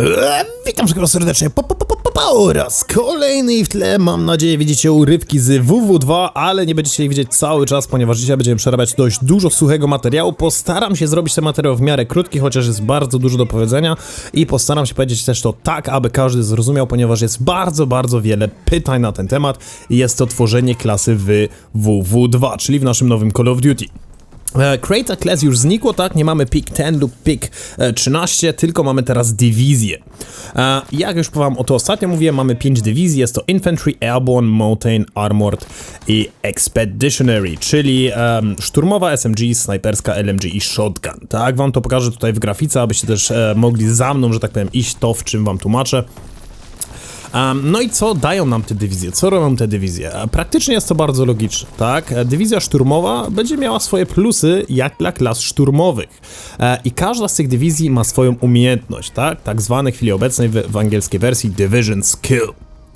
Eee, Witam wszystkich serdecznie po, po, po, po, po, po, oraz kolejny i w tle mam nadzieję widzicie urywki z WW2, ale nie będziecie ich widzieć cały czas, ponieważ dzisiaj będziemy przerabiać dość dużo suchego materiału. Postaram się zrobić ten materiał w miarę krótki, chociaż jest bardzo dużo do powiedzenia i postaram się powiedzieć też to tak, aby każdy zrozumiał, ponieważ jest bardzo, bardzo wiele pytań na ten temat jest to tworzenie klasy w WW2, czyli w naszym nowym Call of Duty. E, Create a Class już znikło, tak? Nie mamy PIK 10 lub PIK e, 13, tylko mamy teraz dywizję. E, Jak już wam o to ostatnio mówiłem, mamy 5 dywizji, jest to Infantry, Airborne, Mountain, Armored i Expeditionary, czyli em, szturmowa, SMG, snajperska, LMG i shotgun. Tak, wam to pokażę tutaj w grafice, abyście też e, mogli za mną, że tak powiem, iść to, w czym wam tłumaczę. Um, no i co dają nam te dywizje? Co robią te dywizje? E, Praktycznie jest to bardzo logiczne, tak? E, Dywizja szturmowa będzie miała swoje plusy jak dla klas szturmowych. E, I każda z tych dywizji ma swoją umiejętność, tak? Tak zwany w chwili obecnej w, w angielskiej wersji Division Skill.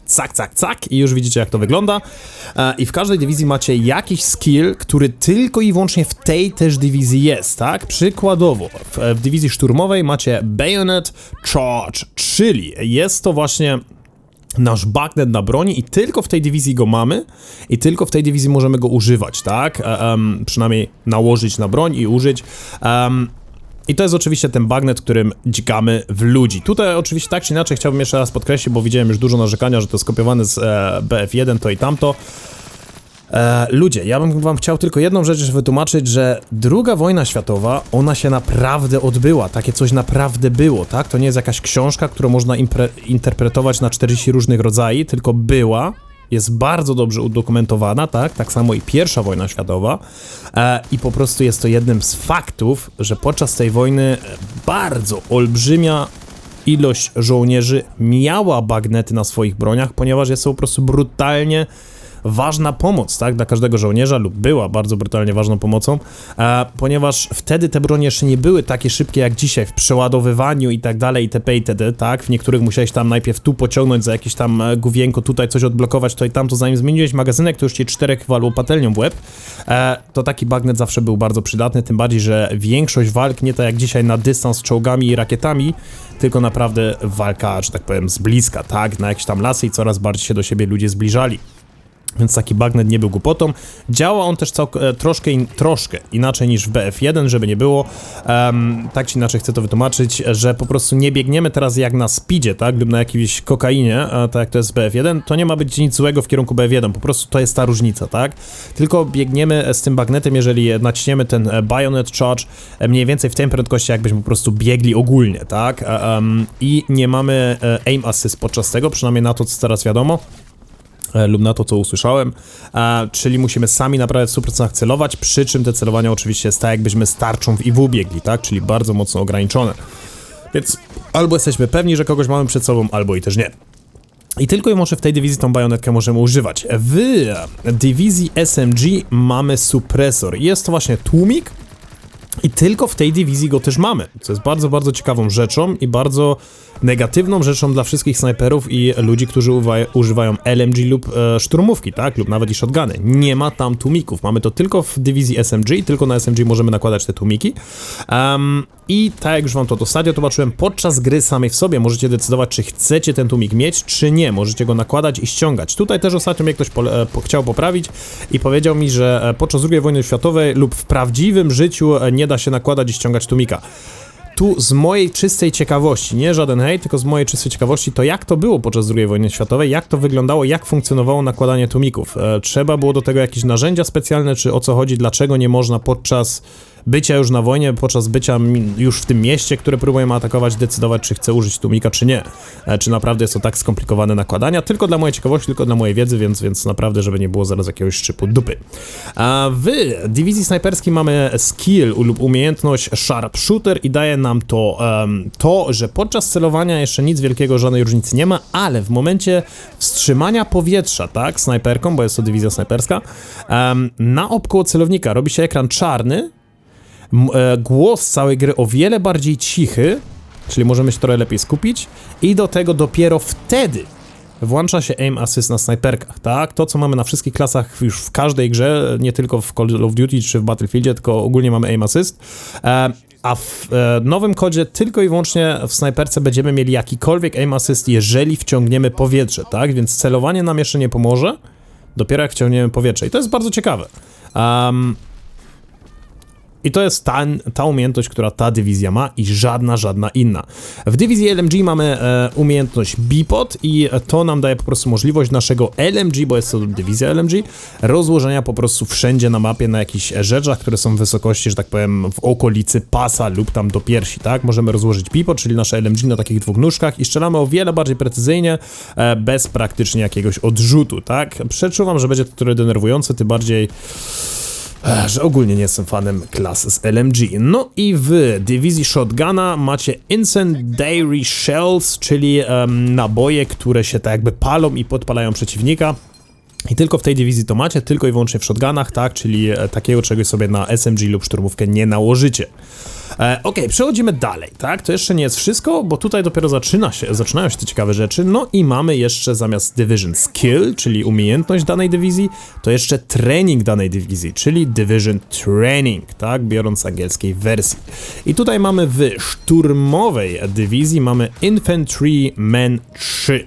Cak, cak, cak i już widzicie jak to wygląda. E, I w każdej dywizji macie jakiś skill, który tylko i wyłącznie w tej też dywizji jest, tak? Przykładowo, w, w dywizji szturmowej macie Bayonet Charge, czyli jest to właśnie nasz bagnet na broni i tylko w tej dywizji go mamy i tylko w tej dywizji możemy go używać, tak? Em, przynajmniej nałożyć na broń i użyć. Em, i to jest oczywiście ten bagnet, którym dźgamy w ludzi. Tutaj oczywiście tak czy inaczej chciałbym jeszcze raz podkreślić, bo widziałem już dużo narzekania, że to skopiowane z e, BF1, to i tamto. E, ludzie, ja bym wam chciał tylko jedną rzecz wytłumaczyć, że druga wojna światowa, ona się naprawdę odbyła, takie coś naprawdę było, tak? To nie jest jakaś książka, którą można interpretować na 40 różnych rodzajów, tylko była, jest bardzo dobrze udokumentowana, tak? Tak samo i pierwsza wojna światowa e, i po prostu jest to jednym z faktów, że podczas tej wojny bardzo olbrzymia ilość żołnierzy miała bagnety na swoich broniach, ponieważ jest to po prostu brutalnie ważna pomoc, tak, dla każdego żołnierza lub była bardzo brutalnie ważną pomocą, e, ponieważ wtedy te bronie jeszcze nie były takie szybkie jak dzisiaj w przeładowywaniu i tak dalej, itp. itd., tak, w niektórych musiałeś tam najpierw tu pociągnąć za jakieś tam e, główienko, tutaj coś odblokować, i tamto, zanim zmieniłeś magazynek, to już ci czterech walło patelnią w łeb, e, to taki bagnet zawsze był bardzo przydatny, tym bardziej, że większość walk, nie tak jak dzisiaj na dystans czołgami i rakietami, tylko naprawdę walka, że tak powiem, z bliska, tak, na jakieś tam lasy i coraz bardziej się do siebie ludzie zbliżali. Więc taki bagnet nie był głupotą. Działa on też całk- e, troszkę, in- troszkę inaczej niż w BF1, żeby nie było. Em, tak czy inaczej chcę to wytłumaczyć, że po prostu nie biegniemy teraz jak na speedzie, tak, lub na jakiejś kokainie, e, tak jak to jest w BF1. To nie ma być nic złego w kierunku BF1, po prostu to jest ta różnica, tak. Tylko biegniemy z tym bagnetem, jeżeli naciśniemy ten e, Bayonet Charge e, mniej więcej w tej prędkości, jakbyśmy po prostu biegli ogólnie, tak. E, em, I nie mamy e, aim assist podczas tego, przynajmniej na to, co teraz wiadomo e, lub na to, co usłyszałem, e, czyli musimy sami naprawdę w 100% celować, przy czym te celowania oczywiście jest tak, jakbyśmy starczą w IW biegli, tak, czyli bardzo mocno ograniczone. Więc albo jesteśmy pewni, że kogoś mamy przed sobą, albo i też nie. I tylko i może w tej dywizji tą bajonetkę możemy używać. W dywizji SMG mamy supresor. Jest to właśnie tłumik, i tylko w tej dywizji go też mamy, co jest bardzo, bardzo ciekawą rzeczą i bardzo negatywną rzeczą dla wszystkich snajperów i ludzi, którzy używają LMG lub e, szturmówki, tak? Lub nawet i shotguny. Nie ma tam tłumików. Mamy to tylko w dywizji SMG tylko na SMG możemy nakładać te tłumiki. Em, I tak jak już wam to ostatnio tłumaczyłem, podczas gry samej w sobie możecie decydować, czy chcecie ten tłumik mieć, czy nie. Możecie go nakładać i ściągać. Tutaj też ostatnio mnie ktoś pole- e, po, chciał poprawić i powiedział mi, że e, podczas II wojny światowej lub w prawdziwym życiu e, nie da się nakładać i ściągać tłumika tu z mojej czystej ciekawości, nie żaden hejt, tylko z mojej czystej ciekawości, to jak to było podczas II wojny światowej, jak to wyglądało, jak funkcjonowało nakładanie tłumików. E, trzeba było do tego jakieś narzędzia specjalne, czy o co chodzi, dlaczego nie można podczas bycia już na wojnie, podczas bycia już w tym mieście, które próbujemy atakować, decydować, czy chcę użyć tłumika, czy nie. E, czy naprawdę jest to tak skomplikowane nakładania, tylko dla mojej ciekawości, tylko dla mojej wiedzy, więc, więc naprawdę, żeby nie było zaraz jakiegoś szczypu dupy. A w dywizji snajperskiej mamy skill lub umiejętność sharpshooter i daje nam to em, to, że podczas celowania jeszcze nic wielkiego, żadnej różnicy nie ma, ale w momencie wstrzymania powietrza, tak, snajperką, bo jest to dywizja snajperska, em, na opkoło celownika robi się ekran czarny, głos całej gry o wiele bardziej cichy, czyli możemy się trochę lepiej skupić i do tego dopiero wtedy włącza się aim assist na snajperkach, tak? To, co mamy na wszystkich klasach już w każdej grze, nie tylko w Call of Duty czy w Battlefieldzie, tylko ogólnie mamy aim assist. E, a w e, nowym kodzie tylko i wyłącznie w snajperce będziemy mieli jakikolwiek aim assist, jeżeli wciągniemy powietrze, tak? Więc celowanie nam jeszcze nie pomoże, dopiero jak wciągniemy powietrze. I to jest bardzo ciekawe. Um, i to jest ta, ta umiejętność, która ta dywizja ma i żadna, żadna inna. W dywizji LMG mamy e, umiejętność Bipod i to nam daje po prostu możliwość naszego LMG, bo jest to dywizja LMG, rozłożenia po prostu wszędzie na mapie na jakichś rzeczach, które są w wysokości, że tak powiem, w okolicy pasa lub tam do piersi, tak? Możemy rozłożyć Bipod, czyli nasze LMG na takich dwóch nóżkach i strzelamy o wiele bardziej precyzyjnie, e, bez praktycznie jakiegoś odrzutu, tak? Przeczuwam, że będzie to trochę denerwujące, tym bardziej że ogólnie nie jestem fanem klas z LMG. No i w dywizji Shotguna macie Incendiary Shells, czyli um, naboje, które się tak jakby palą i podpalają przeciwnika. I tylko w tej dywizji to macie, tylko i wyłącznie w shotgunach, tak, czyli e, takiego czegoś sobie na SMG lub szturmówkę nie nałożycie. E, ok, przechodzimy dalej, tak? To jeszcze nie jest wszystko, bo tutaj dopiero zaczyna się, zaczynają się te ciekawe rzeczy. No i mamy jeszcze zamiast Division Skill, czyli umiejętność danej dywizji, to jeszcze training danej dywizji, czyli Division Training, tak? Biorąc angielskiej wersji. I tutaj mamy w szturmowej dywizji mamy Infantryman 3.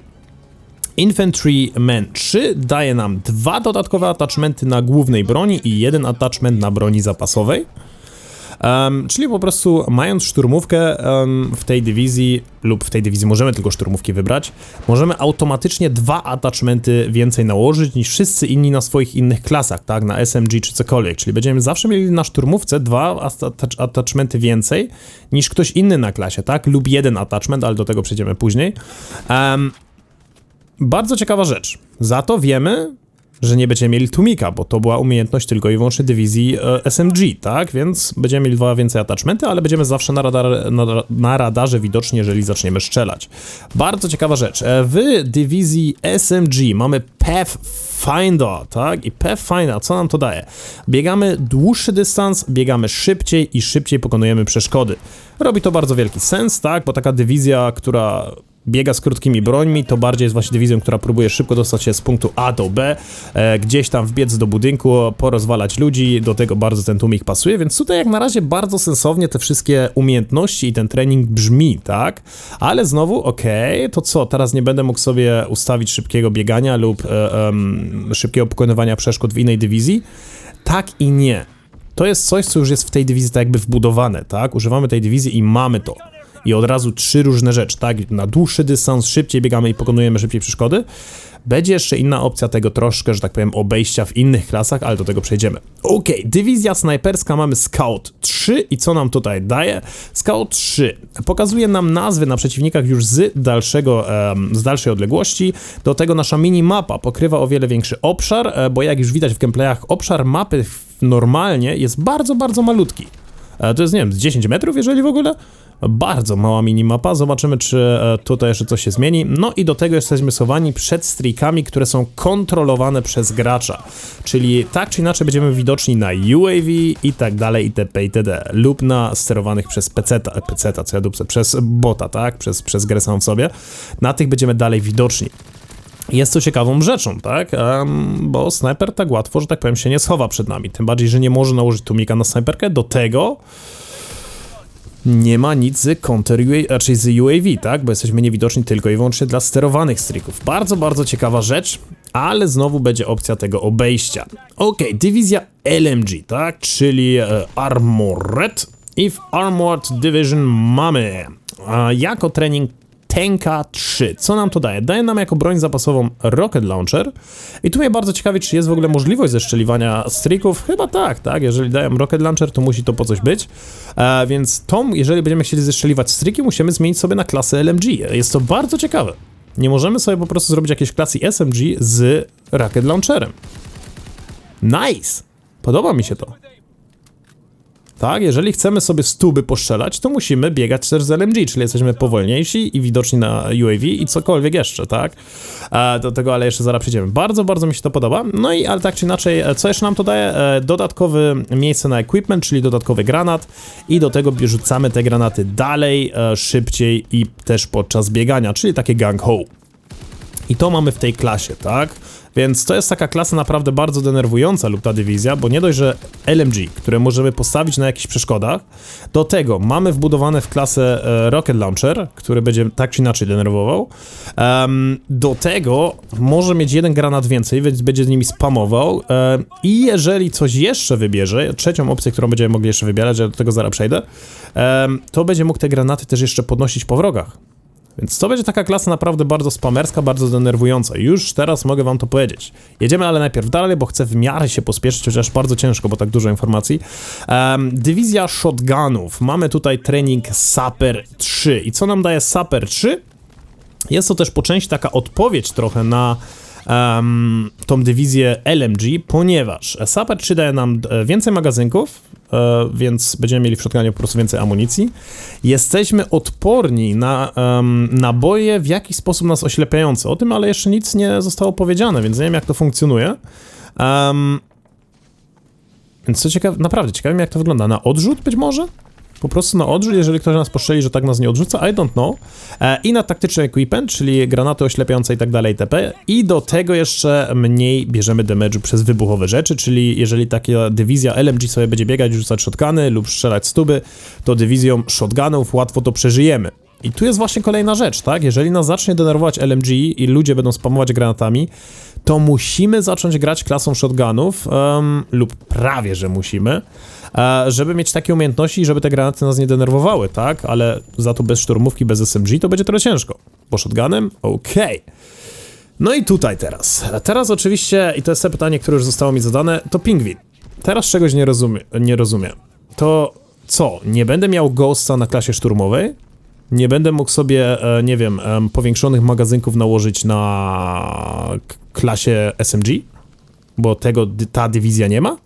Infantryman 3 daje nam dwa dodatkowe attachmenty na głównej broni i jeden attachment na broni zapasowej. Um, czyli po prostu mając szturmówkę um, w tej dywizji, lub w tej dywizji możemy tylko szturmówki wybrać, możemy automatycznie dwa attachmenty więcej nałożyć niż wszyscy inni na swoich innych klasach, tak, na SMG czy cokolwiek, czyli będziemy zawsze mieli na szturmówce dwa attachmenty więcej niż ktoś inny na klasie, tak, lub jeden attachment, ale do tego przejdziemy później. Um, bardzo ciekawa rzecz. Za to wiemy, że nie będziemy mieli tłumika, bo to była umiejętność tylko i wyłącznie dywizji e, SMG, tak? Więc będziemy mieli dwa więcej attachmenty, ale będziemy zawsze na, radar, na, na, radarze widoczni, jeżeli zaczniemy strzelać. Bardzo ciekawa rzecz. E, w dywizji SMG mamy Pathfinder, tak? I Pathfinder, co nam to daje? Biegamy dłuższy dystans, biegamy szybciej i szybciej pokonujemy przeszkody. Robi to bardzo wielki sens, tak? Bo taka dywizja, która biega z krótkimi brońmi, to bardziej jest właśnie dywizją, która próbuje szybko dostać się z punktu A do B, e, gdzieś tam wbiec do budynku, porozwalać ludzi, do tego bardzo ten tłumik pasuje, więc tutaj jak na razie bardzo sensownie te wszystkie umiejętności i ten trening brzmi, tak? Ale znowu, okej, okay, to co, teraz nie będę mógł sobie ustawić szybkiego biegania lub e, szybkiego pokonywania przeszkód w innej dywizji? Tak i nie. To jest coś, co już jest w tej dywizji tak jakby wbudowane, tak? Używamy tej dywizji i mamy to i od razu trzy różne rzeczy, tak? Na dłuższy dystans, szybciej biegamy i pokonujemy szybciej przeszkody. Będzie jeszcze inna opcja tego troszkę, że tak powiem, obejścia w innych klasach, ale do tego przejdziemy. Ok, dywizja snajperska mamy Scout 3 i co nam tutaj daje? Scout 3 pokazuje nam nazwy na przeciwnikach już z dalszego, z dalszej odległości. Do tego nasza minimapa pokrywa o wiele większy obszar, e, bo jak już widać w gameplayach, obszar mapy normalnie jest bardzo, bardzo malutki. E, to jest, nie wiem, z 10 metrów, jeżeli w ogóle? Bardzo mała minimapa, zobaczymy czy e, tutaj jeszcze coś się zmieni. No i do tego jesteśmy schowani przed streakami, które są kontrolowane przez gracza. Czyli tak czy inaczej będziemy widoczni na UAV i tak dalej itp. itd. lub na sterowanych przez PC, PC co ja dupce, przez bota, tak? Przez, przez grę samą w sobie. Na tych będziemy dalej widoczni. Jest to ciekawą rzeczą, tak? Bo snajper tak łatwo, że tak powiem, się nie schowa przed nami. Tym bardziej, że nie może nałożyć tumika na snajperkę. Do tego nie ma nic z counter UAV, raczej z UAV, tak? Bo jesteśmy niewidoczni tylko i wyłącznie dla sterowanych strików. Bardzo, bardzo ciekawa rzecz, ale znowu będzie opcja tego obejścia. Ok, dywizja LMG, tak? Czyli e, Armored. I w Armored Division mamy e, jako trening Tenka 3. Co nam to daje? Daje nam jako broń zapasową Rocket Launcher. I tu mnie bardzo ciekawi, czy jest w ogóle możliwość zeszczeliwania strików. Chyba tak, tak. Jeżeli dają Rocket Launcher, to musi to po coś być. E, więc tą, jeżeli będziemy chcieli zeszczeliwać striki, musimy zmienić sobie na klasę LMG. Jest to bardzo ciekawe. Nie możemy sobie po prostu zrobić jakiejś klasy SMG z Rocket Launcherem. Nice! Podoba mi się to. Tak, jeżeli chcemy sobie stuby poszczelać, to musimy biegać też z LMG, czyli jesteśmy powolniejsi i widoczni na UAV i cokolwiek jeszcze, tak? E, do tego ale jeszcze zaraz przejdziemy. Bardzo, bardzo mi się to podoba. No i ale tak czy inaczej, e, co jeszcze nam to daje? E, dodatkowe miejsce na equipment, czyli dodatkowy granat i do tego rzucamy te granaty dalej, e, szybciej i też podczas biegania, czyli takie gang ho. I to mamy w tej klasie, tak? Więc to jest taka klasa naprawdę bardzo denerwująca lub ta dywizja, bo nie dość, że LMG, które możemy postawić na jakichś przeszkodach, do tego mamy wbudowane w klasę e, Rocket Launcher, który będzie tak czy inaczej denerwował. Do tego może mieć jeden granat więcej, więc będzie z nimi spamował. I jeżeli coś jeszcze wybierze, trzecią opcję, którą będziemy mogli jeszcze wybierać, ja do tego zaraz przejdę, to będzie mógł te granaty też jeszcze podnosić po wrogach. Więc to będzie taka klasa naprawdę bardzo spamerska, bardzo denerwująca. Już teraz mogę wam to powiedzieć. Jedziemy ale najpierw dalej, bo chcę w miarę się pospieszyć, chociaż bardzo ciężko, bo tak dużo informacji. Um, dywizja shotgunów. Mamy tutaj trening Saper 3. I co nam daje Saper 3? Jest to też po części taka odpowiedź trochę na um, tą dywizję LMG, ponieważ Saper 3 daje nam e, więcej magazynków, e, więc będziemy mieli w shotgunie po prostu więcej amunicji. Jesteśmy odporni na um, naboje w jakiś sposób nas oślepiające. O tym ale jeszcze nic nie zostało powiedziane, więc nie wiem jak to funkcjonuje. Um, więc co ciekawe, naprawdę ciekawe jak to wygląda. Na odrzut być może? Po prostu na odrzut, jeżeli ktoś nas postrzeli, że tak nas nie odrzuca, I don't know. E, I na taktyczny equipment, czyli granaty oślepiające i tak dalej, itp. I do tego jeszcze mniej bierzemy damage'u przez wybuchowe rzeczy, czyli jeżeli taka dywizja LMG sobie będzie biegać, rzucać shotguny lub strzelać stuby, to dywizją shotgunów łatwo to przeżyjemy. I tu jest właśnie kolejna rzecz, tak? Jeżeli nas zacznie denerwować LMG i ludzie będą spamować granatami, to musimy zacząć grać klasą shotgunów, um, lub prawie, że musimy, żeby mieć takie umiejętności, żeby te granaty nas nie denerwowały, tak? Ale za to bez szturmówki, bez SMG to będzie trochę ciężko. Bo shotgunem? Okej. Okay. No i tutaj teraz. Teraz oczywiście, i to jest to pytanie, które już zostało mi zadane, to pingwin. Teraz czegoś nie, rozumie, nie rozumiem. To co, nie będę miał Ghosta na klasie szturmowej? Nie będę mógł sobie, e, nie wiem, powiększonych magazynków nałożyć na klasie SMG? Bo tego ta dywizja nie ma?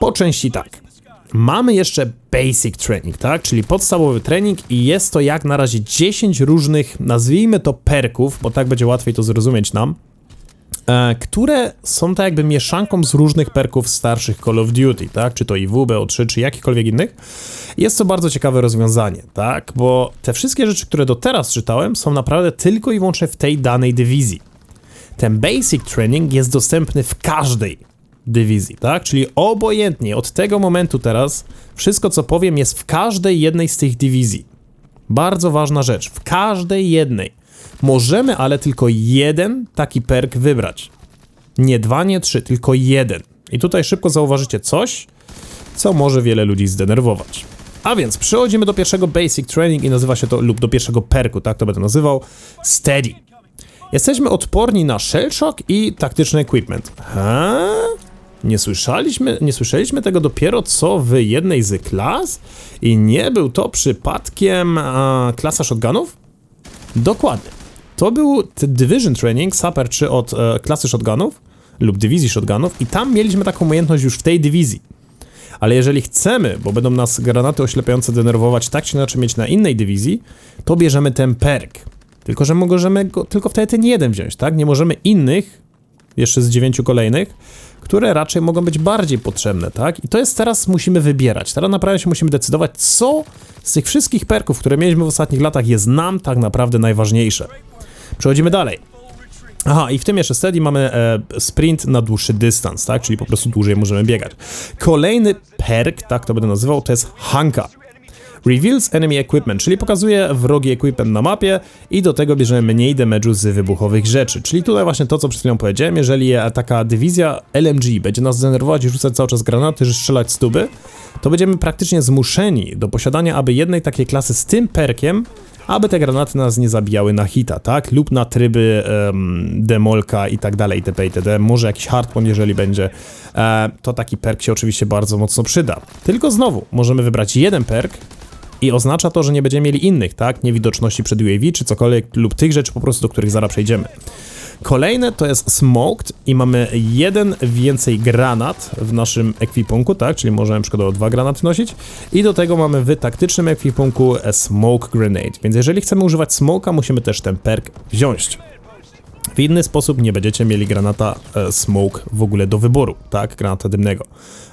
Po części tak. Mamy jeszcze basic training, tak? Czyli podstawowy trening i jest to jak na razie 10 różnych, nazwijmy to perków, bo tak będzie łatwiej to zrozumieć nam, e, które są tak jakby mieszanką z różnych perków starszych Call of Duty, tak? Czy to IW, BO3, czy jakikolwiek innych. Jest to bardzo ciekawe rozwiązanie, tak? Bo te wszystkie rzeczy, które do teraz czytałem, są naprawdę tylko i wyłącznie w tej danej dywizji. Ten basic training jest dostępny w każdej dywizji, tak? Czyli obojętnie od tego momentu teraz wszystko co powiem jest w każdej jednej z tych dywizji. Bardzo ważna rzecz, w każdej jednej. Możemy ale tylko jeden taki perk wybrać. Nie dwa, nie trzy, tylko jeden. I tutaj szybko zauważycie coś, co może wiele ludzi zdenerwować. A więc przechodzimy do pierwszego basic training i nazywa się to, lub do pierwszego perku, tak to będę nazywał, steady. Jesteśmy odporni na shell shock i taktyczny equipment. Ha? Nie słyszeliśmy, nie słyszeliśmy tego dopiero co w jednej z klas? I nie był to przypadkiem a, klasa shotgunów? Dokładnie. To był Division Training Super 3 od e, klasy shotgunów lub dywizji shotgunów i tam mieliśmy taką umiejętność już w tej dywizji. Ale jeżeli chcemy, bo będą nas granaty oślepiające denerwować tak czy inaczej mieć na innej dywizji, to bierzemy ten perk. Tylko, że możemy go tylko wtedy ten jeden wziąć, tak? Nie możemy innych, jeszcze z dziewięciu kolejnych, które raczej mogą być bardziej potrzebne, tak? I to jest teraz musimy wybierać. Teraz naprawdę się musimy decydować, co z tych wszystkich perków, które mieliśmy w ostatnich latach, jest nam tak naprawdę najważniejsze. Przechodzimy dalej. Aha, i w tym jeszcze steady mamy e, sprint na dłuższy dystans, tak? Czyli po prostu dłużej możemy biegać. Kolejny perk, tak to będę nazywał, to jest Hanka. Reveals Enemy Equipment, czyli pokazuje wrogi equipment na mapie i do tego bierzemy mniej damage'u z wybuchowych rzeczy. Czyli tutaj właśnie to, co przed chwilą powiedziałem, jeżeli taka dywizja LMG będzie nas denerwować i rzucać cały czas granaty, że strzelać stuby, to będziemy praktycznie zmuszeni do posiadania aby jednej takiej klasy z tym perkiem, aby te granaty nas nie zabijały na hita, tak? Lub na tryby um, demolka i tak dalej, itp. itd. Może jakiś hardpoint, jeżeli będzie, e, to taki perk się oczywiście bardzo mocno przyda. Tylko znowu, możemy wybrać jeden perk, i oznacza to, że nie będziemy mieli innych, tak? Niewidoczności przed UAV czy cokolwiek lub tych rzeczy po prostu, do których zaraz przejdziemy. Kolejne to jest smoked i mamy jeden więcej granat w naszym ekwipunku, tak? Czyli możemy przykładowo dwa granaty nosić. I do tego mamy w taktycznym ekwipunku smoke grenade. Więc jeżeli chcemy używać smoka, musimy też ten perk wziąć. W inny sposób nie będziecie mieli granata e, smoke w ogóle do wyboru, tak? Granata dymnego.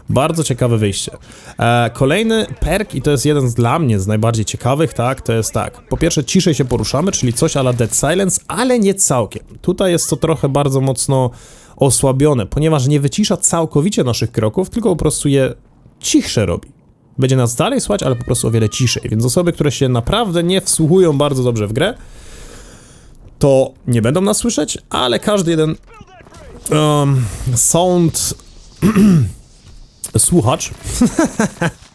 Bardzo ciekawe wyjście. E, kolejny perk, i to jest jeden z dla mnie z najbardziej ciekawych, tak? To jest tak. Po pierwsze, ciszej się poruszamy, czyli coś ala Dead Silence, ale nie całkiem. Tutaj jest to trochę bardzo mocno osłabione, ponieważ nie wycisza całkowicie naszych kroków, tylko po prostu je cichsze robi. Będzie nas dalej słychać, ale po prostu o wiele ciszej. Więc osoby, które się naprawdę nie wsłuchują bardzo dobrze w grę, to nie będą nas słyszeć, ale każdy jeden um, sound słuchacz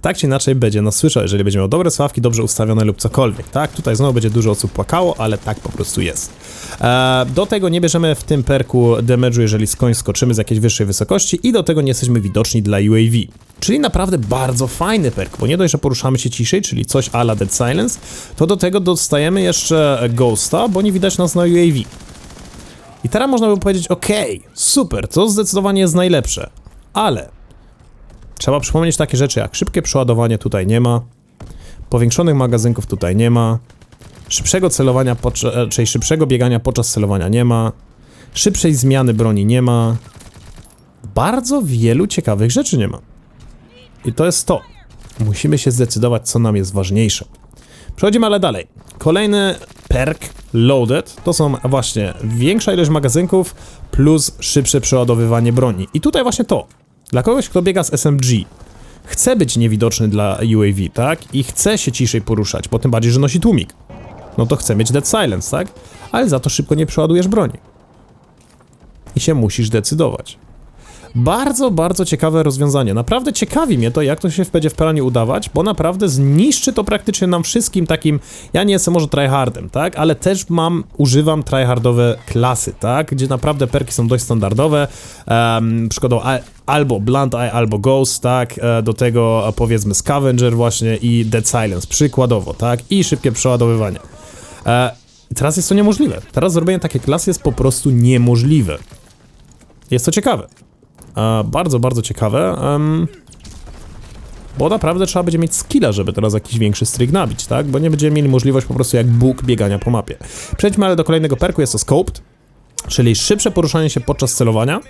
tak czy inaczej będzie nas słyszał, jeżeli będzie miał dobre sławki, dobrze ustawione lub cokolwiek, tak? Tutaj znowu będzie dużo osób płakało, ale tak po prostu jest. E, do tego nie bierzemy w tym perku damage'u, jeżeli skądś skoczymy z jakiejś wyższej wysokości i do tego nie jesteśmy widoczni dla UAV. Czyli naprawdę bardzo fajny perk, bo nie dość, że poruszamy się ciszej, czyli coś ala Dead Silence, to do tego dostajemy jeszcze Ghosta, bo nie widać nas na UAV. I teraz można by powiedzieć, ok, super, to zdecydowanie jest najlepsze, ale trzeba przypomnieć takie rzeczy jak szybkie przeładowanie tutaj nie ma, powiększonych magazynków tutaj nie ma, szybszego celowania, podczas- czyli szybszego biegania podczas celowania nie ma, szybszej zmiany broni nie ma, bardzo wielu ciekawych rzeczy nie ma. I to jest to. Musimy się zdecydować, co nam jest ważniejsze. Przechodzimy ale dalej. Kolejny perk loaded to są właśnie większa ilość magazynków plus szybsze przeładowywanie broni. I tutaj właśnie to. Dla kogoś, kto biega z SMG, chce być niewidoczny dla UAV, tak? I chce się ciszej poruszać, bo tym bardziej, że nosi tłumik. No to chce mieć Dead Silence, tak? Ale za to szybko nie przeładujesz broni. I się musisz decydować. Bardzo, bardzo ciekawe rozwiązanie. Naprawdę ciekawi mnie to, jak to się będzie w planie udawać, bo naprawdę zniszczy to praktycznie nam wszystkim takim. Ja nie jestem może tryhardem, tak? Ale też mam, używam tryhardowe klasy, tak? Gdzie naprawdę perki są dość standardowe. Um, przykładowo albo Blunt Eye, albo Ghost, tak? E, do tego e, powiedzmy Scavenger właśnie i Dead Silence, przykładowo, tak? I szybkie przeładowywanie. E, teraz jest to niemożliwe. Teraz zrobienie takiej klasy jest po prostu niemożliwe. Jest to ciekawe. E, bardzo, bardzo ciekawe. bo naprawdę trzeba będzie mieć skilla, żeby teraz jakiś większy stryk nabić, tak? Bo nie będziemy mieli możliwość po prostu jak Bóg biegania po mapie. Przejdźmy ale do kolejnego perku, jest to Scoped, czyli szybsze poruszanie się podczas celowania.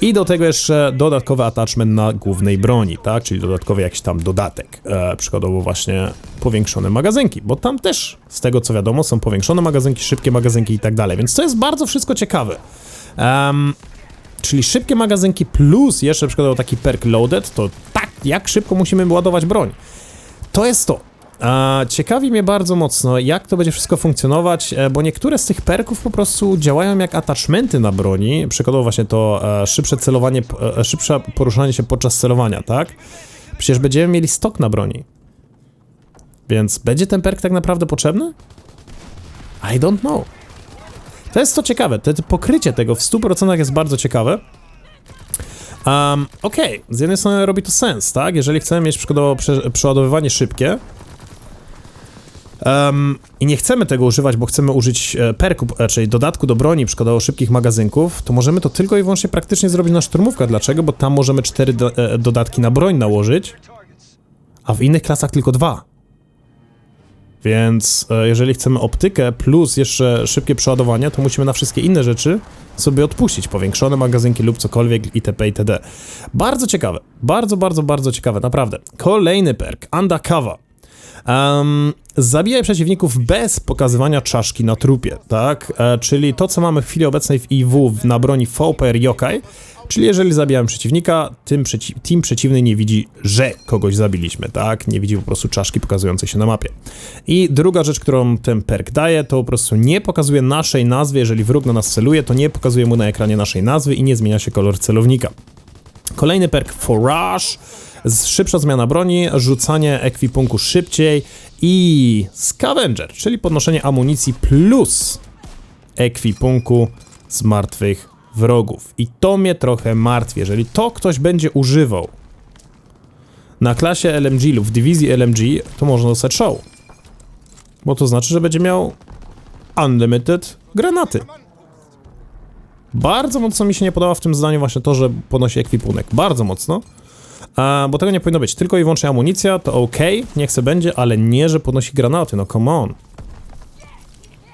I do tego jeszcze dodatkowy attachment na głównej broni, tak? Czyli dodatkowy jakiś tam dodatek. E, przykładowo właśnie powiększone magazynki, bo tam też, z tego co wiadomo, są powiększone magazynki, szybkie magazynki i tak dalej, więc to jest bardzo wszystko ciekawe. Em, czyli szybkie magazynki plus jeszcze przykładowo taki perk loaded, to tak, jak szybko musimy ładować broń. To jest to. A, ciekawi mnie bardzo mocno, jak to będzie wszystko funkcjonować, e, bo niektóre z tych perków po prostu działają jak attachmenty na broni. Przykładowo właśnie to e, szybsze celowanie, e, szybsze poruszanie się podczas celowania, tak? Przecież będziemy mieli stok na broni. Więc będzie ten perk tak naprawdę potrzebny? I don't know. To jest to ciekawe, te, te pokrycie tego w 100% jest bardzo ciekawe. Um, Okej, z jednej strony robi to sens, tak? Jeżeli chcemy mieć przeładowywanie szybkie um, i nie chcemy tego używać, bo chcemy użyć e, perku, e, czyli dodatku do broni, przykładowo szybkich magazynków, to możemy to tylko i wyłącznie praktycznie zrobić na szturmówkach. Dlaczego? Bo tam możemy cztery do, e, dodatki na broń nałożyć, a w innych klasach tylko dwa. Więc e, jeżeli chcemy optykę plus jeszcze szybkie przeładowanie, to musimy na wszystkie inne rzeczy sobie odpuścić. Powiększone magazynki lub cokolwiek itp. itd. Bardzo ciekawe. Bardzo, bardzo, bardzo ciekawe, naprawdę. Kolejny perk. Undercover. Um, zabijaj przeciwników bez pokazywania czaszki na trupie, tak? E, czyli to, co mamy w chwili obecnej w IW na broni VPR Yokai, czyli jeżeli zabijamy przeciwnika, tym przeci team przeciwny nie widzi, że kogoś zabiliśmy, tak? Nie widzi po prostu czaszki pokazującej się na mapie. I druga rzecz, którą ten perk daje, to po prostu nie pokazuje naszej nazwy, jeżeli wróg na nas celuje, to nie pokazuje mu na ekranie naszej nazwy i nie zmienia się kolor celownika. Kolejny perk Forage, szybsza zmiana broni, rzucanie ekwipunku szybciej i Scavenger, czyli podnoszenie amunicji plus ekwipunku z martwych wrogów. I to mnie trochę martwi. Jeżeli to ktoś będzie używał na klasie LMG lub w dywizji LMG, to można dostać show. Bo to znaczy, że będzie miał unlimited granaty. Bardzo mocno mi się nie podoba w tym zdaniu właśnie to, że ponosi ekwipunek. Bardzo mocno. A, bo tego nie powinno być. Tylko i wyłącznie amunicja, to ok, niech se będzie, ale nie, że ponosi granaty, no come on.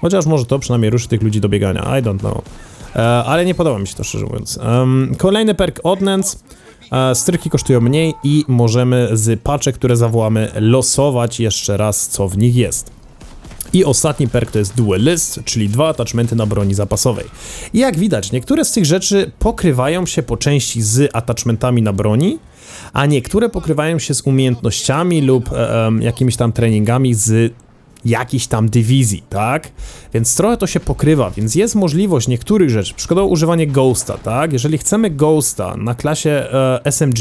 Chociaż może to przynajmniej ruszy tych ludzi do biegania, I don't know. E, ale nie podoba mi się to szczerze mówiąc. Kolejny perk Ordnance. E, stryki kosztują mniej i możemy z paczek, które zawołamy, losować jeszcze raz, co w nich jest. I ostatni perk to jest Duelist, czyli dwa attachmenty na broni zapasowej. I jak widać, niektóre z tych rzeczy pokrywają się po części z attachmentami na broni, a niektóre pokrywają się z umiejętnościami lub e, em, jakimiś tam treningami z jakiejś tam dywizji, tak? Więc trochę to się pokrywa, więc jest możliwość niektórych rzeczy, przykładowo używanie Ghosta, tak? Jeżeli chcemy Ghosta na klasie e, SMG,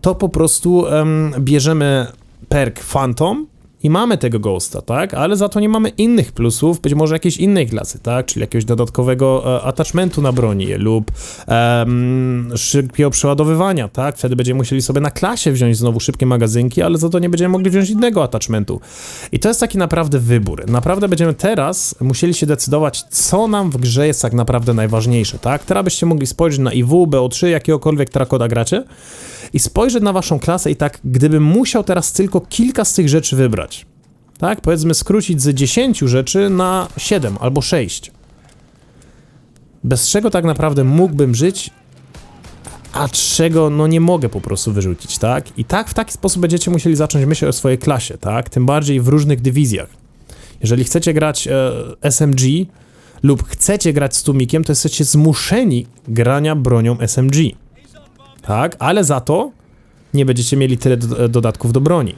to po prostu em, bierzemy perk Phantom i mamy tego Ghosta, tak? Ale za to nie mamy innych plusów, być może jakiejś innej klasy, tak? Czyli jakiegoś dodatkowego e, attachmentu na broni lub em, szybkiego przeładowywania, tak? Wtedy będziemy musieli sobie na klasie wziąć znowu szybkie magazynki, ale za to nie będziemy mogli wziąć innego attachmentu. I to jest taki naprawdę wybór. Naprawdę będziemy teraz musieli się decydować, co nam w grze jest tak naprawdę najważniejsze, tak? Teraz byście mogli spojrzeć na IW, BO3, jakiegokolwiek trakoda gracie i spojrzeć na waszą klasę i tak, gdybym musiał teraz tylko kilka z tych rzeczy wybrać, tak? Powiedzmy skrócić z 10 rzeczy na 7 albo 6. Bez czego tak naprawdę mógłbym żyć, a czego no nie mogę po prostu wyrzucić, tak? I tak w taki sposób będziecie musieli zacząć myśleć o swojej klasie, tak? Tym bardziej w różnych dywizjach. Jeżeli chcecie grać e, SMG lub chcecie grać z tłumikiem, to jesteście zmuszeni grania bronią SMG. Tak? Ale za to nie będziecie mieli tyle do, dodatków do broni.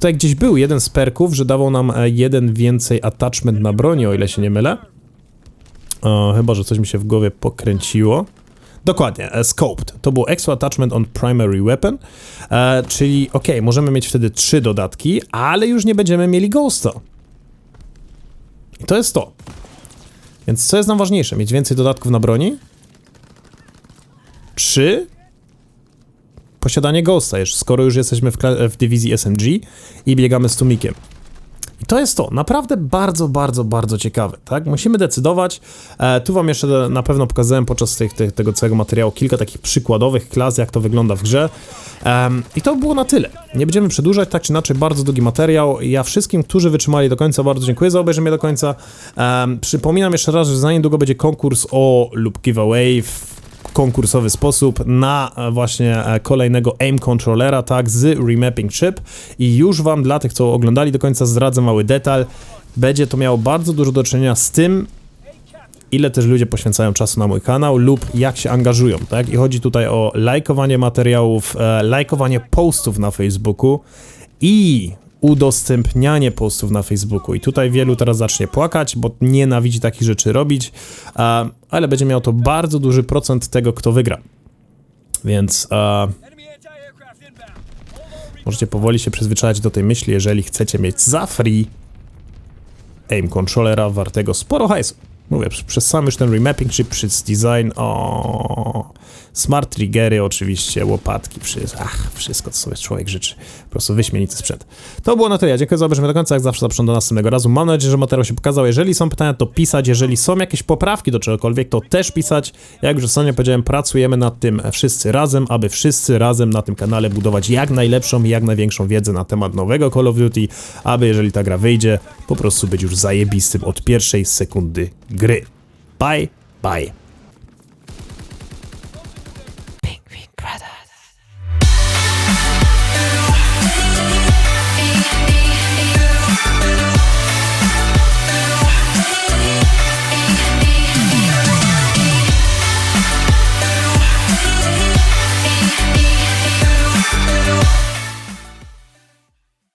Tutaj gdzieś był jeden z perków, że dawał nam e, jeden więcej attachment na broni, o ile się nie mylę. O, chyba, że coś mi się w głowie pokręciło. Dokładnie, e, Scoped. To było Extra Attachment on Primary Weapon, e, czyli ok, możemy mieć wtedy trzy dodatki, ale już nie będziemy mieli Ghosta. I to jest to. Więc co jest nam ważniejsze? Mieć więcej dodatków na broni? Czy posiadanie Ghosta, już, skoro już jesteśmy w, w dywizji SMG i biegamy z tumikiem. I to jest to, naprawdę bardzo, bardzo, bardzo ciekawe, tak? Musimy decydować. E, tu wam jeszcze na pewno pokazałem podczas tych, tych, tego całego materiału kilka takich przykładowych klas, jak to wygląda w grze. Em, I to było na tyle. Nie będziemy przedłużać, tak czy inaczej, bardzo długi materiał. Ja wszystkim, którzy wytrzymali do końca, bardzo dziękuję za obejrzenie do końca. Em, przypominam jeszcze raz, że za niedługo będzie konkurs o lub giveaway w konkursowy sposób na e, właśnie e, kolejnego aim controllera, tak, z remapping chip i już wam dla tych, co oglądali do końca zdradzę mały detal, będzie to miało bardzo dużo do czynienia z tym, ile też ludzie poświęcają czasu na mój kanał lub jak się angażują, tak? I chodzi tutaj o lajkowanie materiałów, e, lajkowanie postów na Facebooku i udostępnianie postów na Facebooku. I tutaj wielu teraz zacznie płakać, bo nienawidzi takich rzeczy robić, ale będzie miał to bardzo duży procent tego, kto wygra. Więc możecie powoli się przyzwyczaić do tej myśli, jeżeli chcecie mieć za free aim controllera wartego sporo hajsu. Mówię, przez sam już ten remapping chip, przez design, smart triggery oczywiście, łopatki, ach, wszystko co sobie człowiek życzy. Po prostu wyśmienity sprzęt. To było na tyle, dziękuję za obejrzenie do końca, jak zawsze zapraszam do następnego razu. Mam nadzieję, że materiał się pokazał. Jeżeli są pytania, to pisać, jeżeli są jakieś poprawki do czegokolwiek, to też pisać. Jak już ostatnio powiedziałem, pracujemy nad tym wszyscy razem, aby wszyscy razem na tym kanale budować jak najlepszą i jak największą wiedzę na temat nowego Call of Duty, aby jeżeli ta gra wyjdzie, po prostu być już zajebistym od pierwszej sekundy gry. Bye, bye.